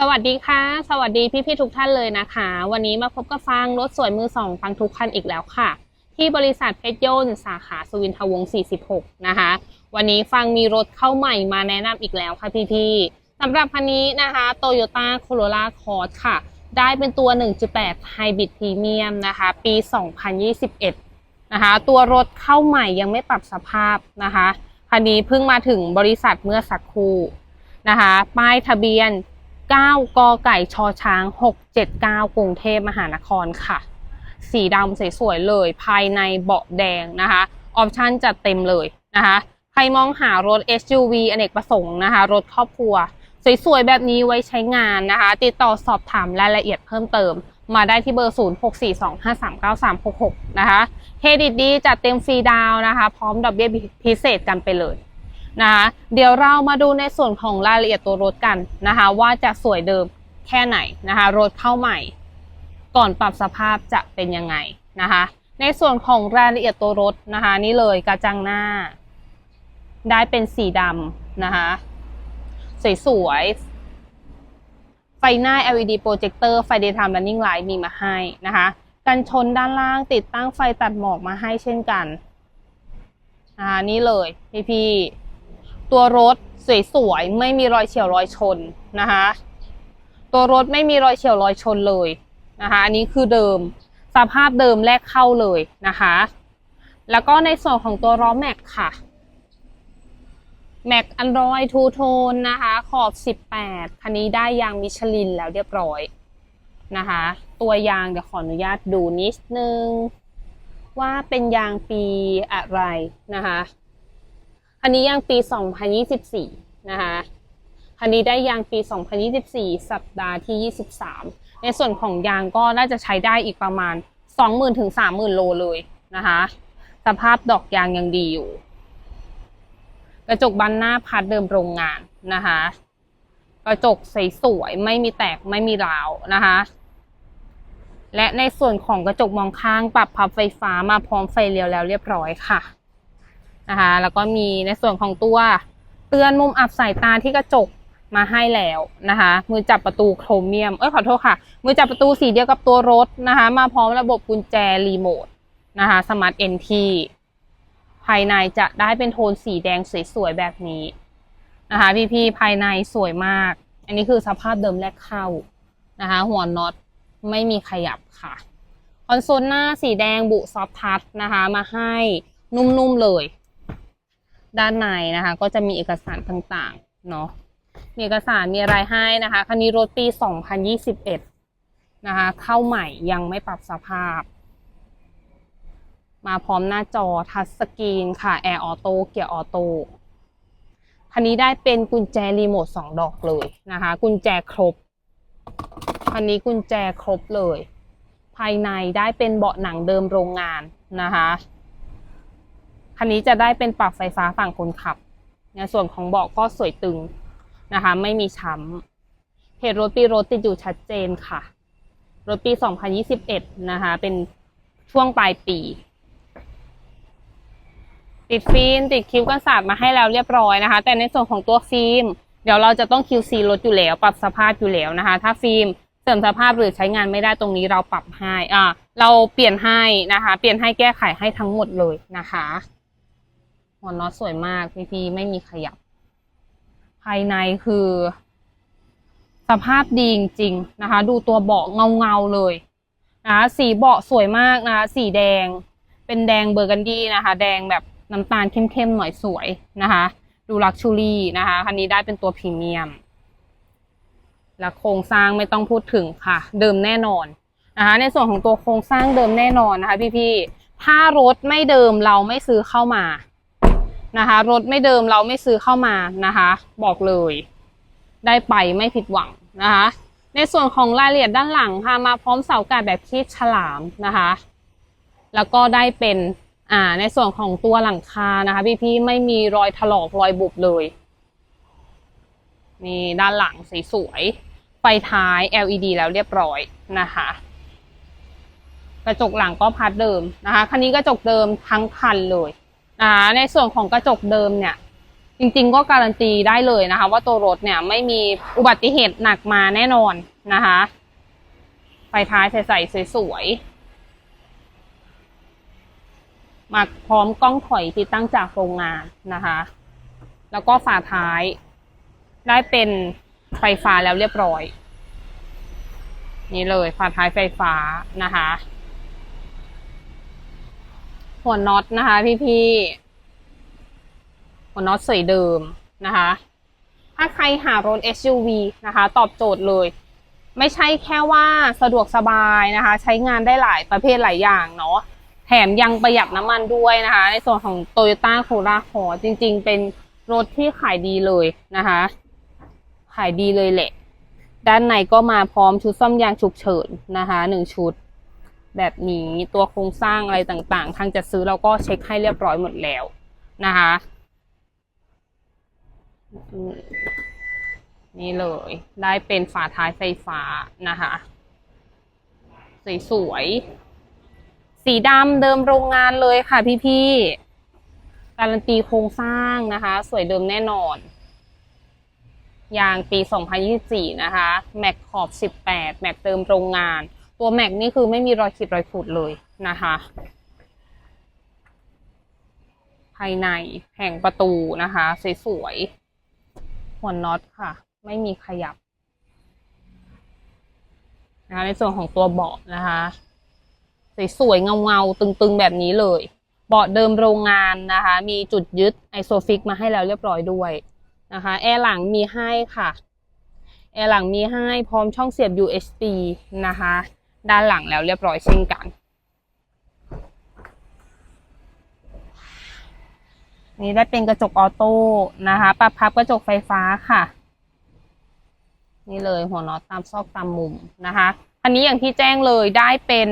สวัสดีค่ะ สวัสดีพี่ๆทุกท่านเลยนะคะ วันนี้มาพบกับฟังรถสวยมือสองฟังทุกคันอีกแล้วค่ะ ที่บริษัทเพชรยนต์สาขาสุวินทวงศ์46 นะคะ วันนี้ฟังมีรถเข้าใหม่มาแนะนำอีกแล้วค่ะพี่ๆสำหรับคันนี้นะคะ Toyota Corolla Cross ค่ะ ได้เป็นตัว 1.8 Hybrid Premium นะคะ ปี 2021 นะคะ ตัวรถเข้าใหม่ยังไม่ปรับสภาพนะคะ คันนี้เพิ่งมาถึงบริษัทเมื่อสักครู่นะคะ ป้ายทะเบียน 9กไก่ชอช้าง 679 กรุงเทพมหานครค่ะ สีดำสวยๆเลย ภายในเบาะแดงนะคะออปชั่นจัดเต็มเลยนะคะ ใครมองหารถ SUV อเนกประสงค์นะคะ รถครอบครัว สวยๆ แบบนี้ไว้ใช้งานนะคะ ติดต่อสอบถามรายละเอียดเพิ่มเติม มาได้ที่เบอร์ 0642539366 นะคะ เครดิตดีจัดเต็มฟรีดาวน์นะคะ พร้อมดอกเบี้ยพิเศษกันไปเลย นะคะเดี๋ยวเรามาดูในส่วนของรายละเอียดตัวรถกันนะคะว่าจะสวยเดิมแค่ไหนนะคะรถเข้าใหม่ ก่อนปรับสภาพจะเป็นยังไงนะคะในส่วนของรายละเอียดตัวรถนะคะนี่เลยกระจังหน้า ได้เป็นสีดำนะคะสวยๆไฟหน้า LED โปรเจคเตอร์ไฟ daytime running light มีมาให้นะคะกันชนด้านล่างติดตั้งไฟตัดหมอกมาให้เช่นกันนะคะนี่เลยพี่ๆ ตัวรถสวยๆไม่มีรอยเฉียวรอยชนนะคะ ตัวรถไม่มีรอยเฉียวรอยชนเลยนะคะอันนี้คือเดิมสภาพเดิมแรกเข้าเลยนะคะ แล้วก็ในส่วนของตัวล้อแม็กค่ะแม็กอันรอยทูโทนนะคะ ขอบ 18 คันนี้ได้ยางมิชลินแล้วเรียบร้อยนะคะ ตัวยางเดี๋ยวขออนุญาตดูนิดนึง ว่าเป็นยางปีอะไรนะคะ คันนี้ยางปี 2024 นะคะคันนี้ได้ยางปี 2024 สัปดาห์ที่ 23 ในส่วนของยางก็น่าจะใช้ได้อีกประมาณ 20,000ถึง30,000 โลเลยนะคะ สภาพดอกยางยังดีอยู่ กระจกบานหน้าพัดเดิมโรงงานนะคะ กระจกใสสวยไม่มีแตกไม่มีราวนะคะ และในส่วนของกระจกมองข้างปรับพับไฟฟ้ามาพร้อมไฟเลี้ยวแล้วเรียบร้อยค่ะ นะคะ แล้วก็มีในส่วนของตัวเตือนมุมอับสายตาที่กระจกมาให้แล้วนะคะ มือจับประตูโครเมียม เอ้ยขอโทษค่ะ มือจับประตูสีเดียวกับตัวรถนะคะ มาพร้อมระบบกุญแจรีโมทนะคะสมาร์ทเอ็นทีภายในจะได้เป็นโทนสีแดงสวยๆแบบนี้นะคะพี่ๆภายในสวยมาก อันนี้คือสภาพเดิมแรกเข้านะคะ หัวน็อตไม่มีขยับค่ะคอนโซลหน้าสีแดงบุซอฟทัชนะคะ มาให้นุ่มๆเลย ด้านในนะคะ ก็จะมีเอกสารต่างๆเนาะมีเอกสารมีอะไรให้นะคะคันนี้รถปี 2021 นะคะ เข้าใหม่ยังไม่ปรับสภาพ มาพร้อมหน้าจอทัชสกรีนค่ะแอร์ออโต้เกียร์ออโต้คันนี้ได้เป็นกุญแจรีโมทสองดอกเลยนะคะ กุญแจครบคันนี้กุญแจครบเลย ภายในได้เป็นเบาะหนังเดิมโรงงานนะคะ คันนี้จะได้เป็นปรับไฟฟ้าฝั่งคนขับ ในส่วนของเบาะก็สวยตึงนะคะ ไม่มีช้ำเหตุรถปีรถติดอยู่ชัดเจนค่ะ รถปี 2021 นะคะ เป็นช่วงปลายปี ติดฟิล์มติดคิ้วกันศาสตร์มาให้แล้วเรียบร้อยนะคะ แต่ในส่วนของตัวฟิล์ม เดี๋ยวเราจะต้อง QC รถอยู่แล้ว ปรับสภาพอยู่แล้วนะคะ ถ้าฟิล์มเสื่อมสภาพหรือใช้งานไม่ได้ตรงนี้เราปรับให้อ่าเราเปลี่ยนให้นะคะ เปลี่ยนให้แก้ไขให้ทั้งหมดเลยนะคะ หัวน็อตสวยมากพี่พีไม่มีขยับ ภายในคือ สภาพดีจริงๆนะคะ ดูตัวเบาะเงาเงาๆเลยนะคะสีเบาะสวยมากนะคะ สีแดง เป็นแดงเบอร์กันดี้นะคะ แดงแบบน้ำตาลเข้มๆหน่อยสวยนะคะ ดูลักชูรี่นะคะคันนี้ได้เป็นตัวพรีเมียม และโครงสร้างไม่ต้องพูดถึงค่ะ เดิมแน่นอนนะคะ ในส่วนของตัวโครงสร้างเดิมแน่นอนนะคะ พี่ๆถ้ารถไม่เดิมเราไม่ซื้อเข้ามา นะคะ รถไม่เดิมเราไม่ซื้อเข้ามานะคะ บอกเลย ได้ไปไม่ผิดหวังนะคะ ในส่วนของรายละเอียดด้านหลังค่ะมาพร้อมเสาอากาศแบบคีดฉลามนะคะ แล้วก็ได้เป็นอ่าในส่วนของตัวหลังคานะคะ พี่ๆไม่มีรอยถลอกรอยบุบเลยนี่ด้านหลังสีสวยไฟท้าย LED แล้วเรียบร้อยนะคะ กระจกหลังก็พัดเดิมนะคะ คันนี้กระจกเดิมทั้งคันเลย นะคะในส่วนของกระจกเดิมเนี่ย จริงๆ ก็การันตีได้เลยนะคะ ว่าตัวรถเนี่ยไม่มีอุบัติเหตุหนักมาแน่นอนนะคะ ไฟท้ายใสๆสวยๆมาพร้อมกล้องถอยติดตั้งจากโรงงานนะคะ แล้วก็ฝาท้ายได้เป็นไฟฟ้าแล้วเรียบร้อย นี่เลยฝาท้ายไฟฟ้านะคะ หัวน็อตนะคะพี่ๆ หัวน็อตสวยเดิมนะคะ ถ้าใครหารถ SUV นะคะ ตอบโจทย์เลย ไม่ใช่แค่ว่าสะดวกสบายนะคะ ใช้งานได้หลายประเภทหลายอย่างเนาะ แถมยังประหยัดน้ำมันด้วยนะคะ ในส่วนของ Toyota Corolla หอจริงๆ เป็นรถที่ขายดีเลยนะคะ ขายดีเลยแหละ ด้านในก็มาพร้อมชุดซ่อมยางฉุกเฉินนะคะหนึ่งชุด แบบนี้ตัวโครงสร้างอะไรต่างๆ ทางจัดซื้อเราก็เช็คให้เรียบร้อยหมดแล้วนะคะ นี่เลยได้เป็นฝาท้ายไฟฟ้านะคะสวยๆสีดำเดิมโรงงานเลยค่ะพี่ๆการันตีโครงสร้างนะคะ สวยเดิมแน่นอนยางปี 2024 นะคะ แม็กขอบ 18 แม็กเติมโรงงาน ตัวแม็กนี่คือไม่มีรอยขีดรอยขูดเลยนะคะ ภายในแผงประตูนะคะ สวยๆหัวน็อตค่ะ ไม่มีขยับนะคะในส่วนของตัวเบาะนะคะสวยๆเงาๆตึงๆแบบนี้เลยเบาะเดิมโรงงานนะคะ มีจุดยึดไอโซฟิกมาให้แล้วเรียบร้อยด้วยนะคะ แอร์หลังมีให้ค่ะ แอร์หลังมีให้พร้อมช่องเสียบ USB นะคะ ด้านหลังแล้วเรียบร้อยเช่นกัน นี่ได้เป็นกระจกออโต้นะคะ ปรับพับกระจกไฟฟ้าค่ะ นี่เลยหัวน็อตตามซอกตามมุมนะคะอันนี้อย่างที่แจ้งเลยได้เป็น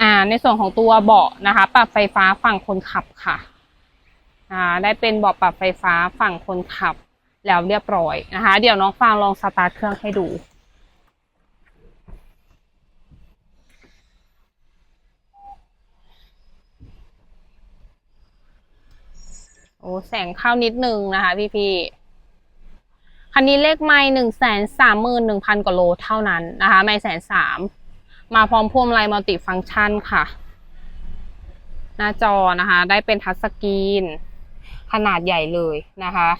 อ่าในส่วนของตัวเบาะนะคะ ปรับไฟฟ้าฝั่งคนขับค่ะอ่าได้เป็นเบาะปรับไฟฟ้าฝั่งคนขับแล้วเรียบร้อยนะคะ เดี๋ยวน้องฟางลองสตาร์ทเครื่องให้ดู โอ้แสงเข้านิดนึงนะคะ พี่พี่ๆคันนี้เลขไม่หนึ่งแสนสามหมื่นหนึ่งพันกว่าโลเท่านั้นนะคะ ไม่แสนสามมาพร้อมพวงมาลัยมัลติฟังก์ชันค่ะ หน้าจอนะคะ ได้เป็นทัชสกรีน ขนาดใหญ่เลยนะคะ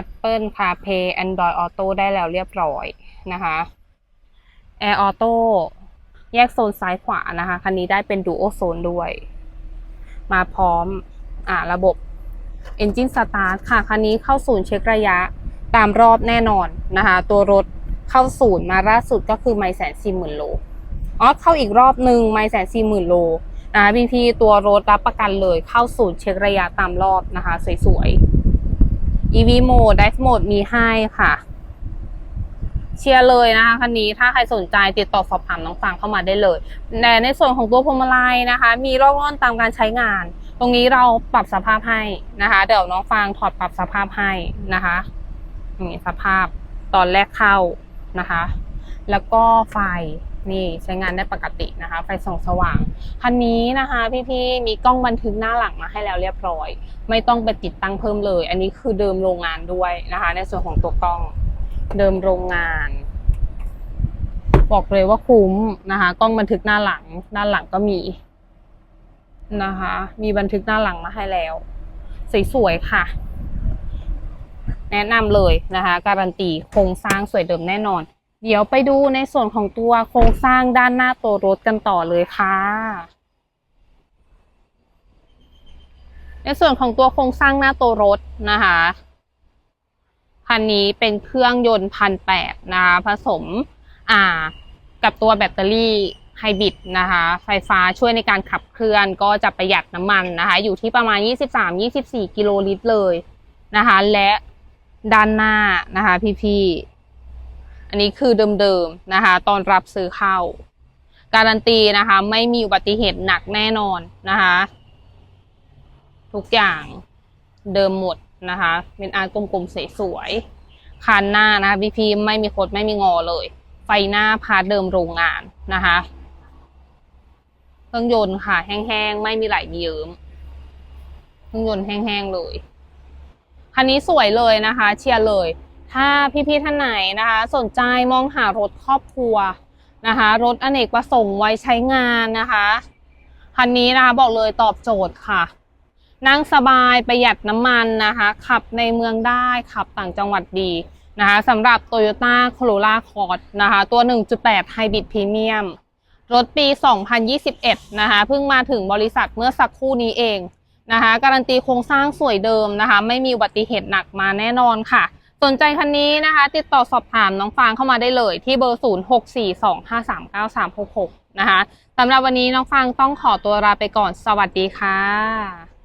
Apple CarPlay Android Auto ได้แล้วเรียบร้อยนะคะ Air Auto แยกโซนซ้ายขวานะคะ คันนี้ได้เป็น Duo Zone ด้วย มาพร้อมอ่าระบบ Engine Start ค่ะ คันนี้เข้าศูนย์เช็คระยะตามรอบแน่นอนนะคะ ตัวรถเข้าศูนย์มาล่าสุดก็คือไม่แสนสี่หมื่นโลอ๋อเข้าอีกรอบหนึ่งไม่แสนสี่หมื่นโลนะคะพี่พี่ตัวรถรับประกันเลยเข้าศูนย์เช็คระยะตามรอบนะคะ สวยๆ EV Mode Drive Mode มีให้ค่ะ เชียร์เลยนะคะคันนี้ถ้าใครสนใจติดต่อสอบถามน้องฟางเข้ามาได้เลยแต่ในส่วนของตัวพวงมาลัยนะคะ มีร่องร่อนตามการใช้งาน ตรงนี้เราปรับสภาพให้นะคะ เดี๋ยวน้องฟางถอดปรับสภาพให้นะคะนี่สภาพตอนแรกเข้านะคะ แล้วก็ไฟนี่ใช้งานได้ปกตินะคะ ไฟส่องสว่าง คันนี้นะคะพี่ๆมีกล้องบันทึกหน้าหลังมาให้แล้วเรียบร้อย ไม่ต้องไปติดตั้งเพิ่มเลย อันนี้คือเดิมโรงงานด้วยนะคะ ในส่วนของตัวกล้อง เดิมโรงงาน บอกเลยว่าคุ้มนะคะกล้องบันทึกหน้าหลัง ด้านหลังก็มีนะคะ มีบันทึกหน้าหลังมาให้แล้วสวยๆค่ะ แนะนำเลยนะคะ การันตีโครงสร้างสวยเดิมแน่นอน เดี๋ยวไปดูในส่วนของตัวโครงสร้างด้านหน้าตัวรถกันต่อเลยค่ะ ในส่วนของตัวโครงสร้างหน้าตัวรถนะคะ คันนี้เป็นเครื่องยนต์พันแปดนะคะผสมอ่ากับตัวแบตเตอรี่ไฮบริดนะคะไฟฟ้าช่วยในการขับเคลื่อนก็จะประหยัดน้ำมันนะคะอยู่ที่ประมาณ 23-24 กิโลลิตรเลยนะคะและด้านหน้านะคะพี่ๆอันนี้คือเดิมๆนะคะตอนรับซื้อเข้า การันตีนะคะไม่มีอุบัติเหตุหนักแน่นอนนะคะทุกอย่างเดิมหมด นะคะ เป็นอานกลมๆสวยๆ คันหน้านะพี่พีไม่มีคดไม่มีงอเลย ไฟหน้าพาร์ทเดิมโรงงานนะคะ เครื่องยนต์ค่ะแห้งๆ ไม่มีไหลมีเยิ้ม เครื่องยนต์แห้งๆเลย คันนี้สวยเลยนะคะ เชียร์เลย ถ้าพี่ๆท่านไหนนะคะ สนใจมองหารถครอบครัวนะคะ รถอเนกประสงค์ไว้ใช้งานนะคะ คันนี้นะคะบอกเลยตอบโจทย์ค่ะ นั่งสบายประหยัดน้ำมันนะคะ ขับในเมืองได้ขับต่างจังหวัดดีนะคะสำหรับ Toyota Corolla Cross นะคะ ตัว 1.8 Hybrid Premium รถปี 2021 นะคะ เพิ่งมาถึงบริษัทเมื่อสักครู่นี้เองนะคะ การันตีโครงสร้างสวยเดิมนะคะ ไม่มีอุบัติเหตุหนักมาแน่นอนค่ะ สนใจคันนี้นะคะ ติดต่อสอบถามน้องฟางเข้ามาได้เลยที่เบอร์ 0642539366 นะคะสำหรับวันนี้น้องฟางต้องขอตัวลาไปก่อน สวัสดีค่ะ